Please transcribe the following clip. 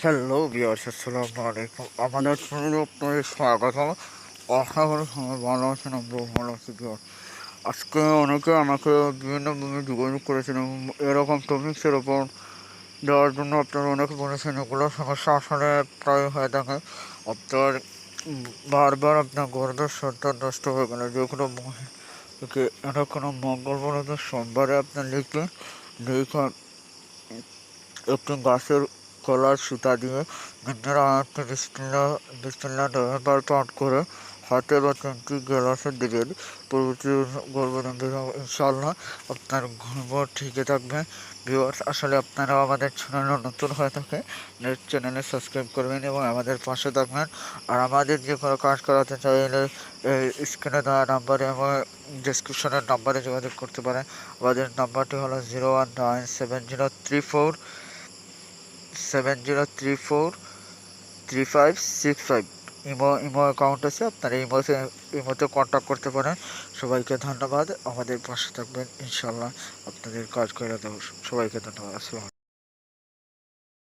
Hello বিয়ার্স আসসালামু আলাইকুম। আমাদের চ্যানেলে আপনাদের স্বাগতম আশা করি সবাই ভালো আছেন, আমরাও ভালো আছি বিয়ার্স আজকে অনেকে আমাকে বিভিন্নভাবে যোগাযোগ করেছেন এবং এরকম টপিক্সের ওপর দেওয়ার জন্য আপনারা অনেকে বলেছেন, এগুলো সমস্যা আসলে প্রায় হয়ে থাকে। আপনার বারবার আপনার গর্ভের সন্তান নষ্ট হয়ে গেলে যে কোনো মহিলাকে এটা কোনো মঙ্গলবার সোমবারে আপনার লিখবেন লিখে একটি গাছের কলার সুতা দিয়ে নিজের আয়ত্তে বিসমিল্লা বিসমিল্লা নভেম্বর পাঠ করে। হাতে বা তিনটি গ্লাসে দিবেন পরবর্তী গর্ভধান ইনশাল্লাহ আপনার গর্ভ ঠিকই থাকবে। ভিউয়ার্স, আসলে আপনারা আমাদের চ্যানেলে নতুন হয়ে থাকে চ্যানেলে সাবস্ক্রাইব করবেন এবং আমাদের পাশে থাকবেন। আর আমাদের যে কোনো কাজ করাতে চাইলে এই স্ক্রিনে দেওয়া নাম্বারে এবং ডিসক্রিপশনের নাম্বারে যোগাযোগ করতে পারেন। আমাদের নাম্বারটি হলো zero one nine seven zero three four seven zero three four three five six five Imo Imo account আছে, আপনারা ইমোতে ইমোতে কন্ট্যাক্ট করতে পারেন। সবাইকে ধন্যবাদ। আমাদের পাশে থাকবেন ইনশাল্লাহ আপনাদের কাজ করে দেবো। সবাইকে ধন্যবাদ। আসসালাম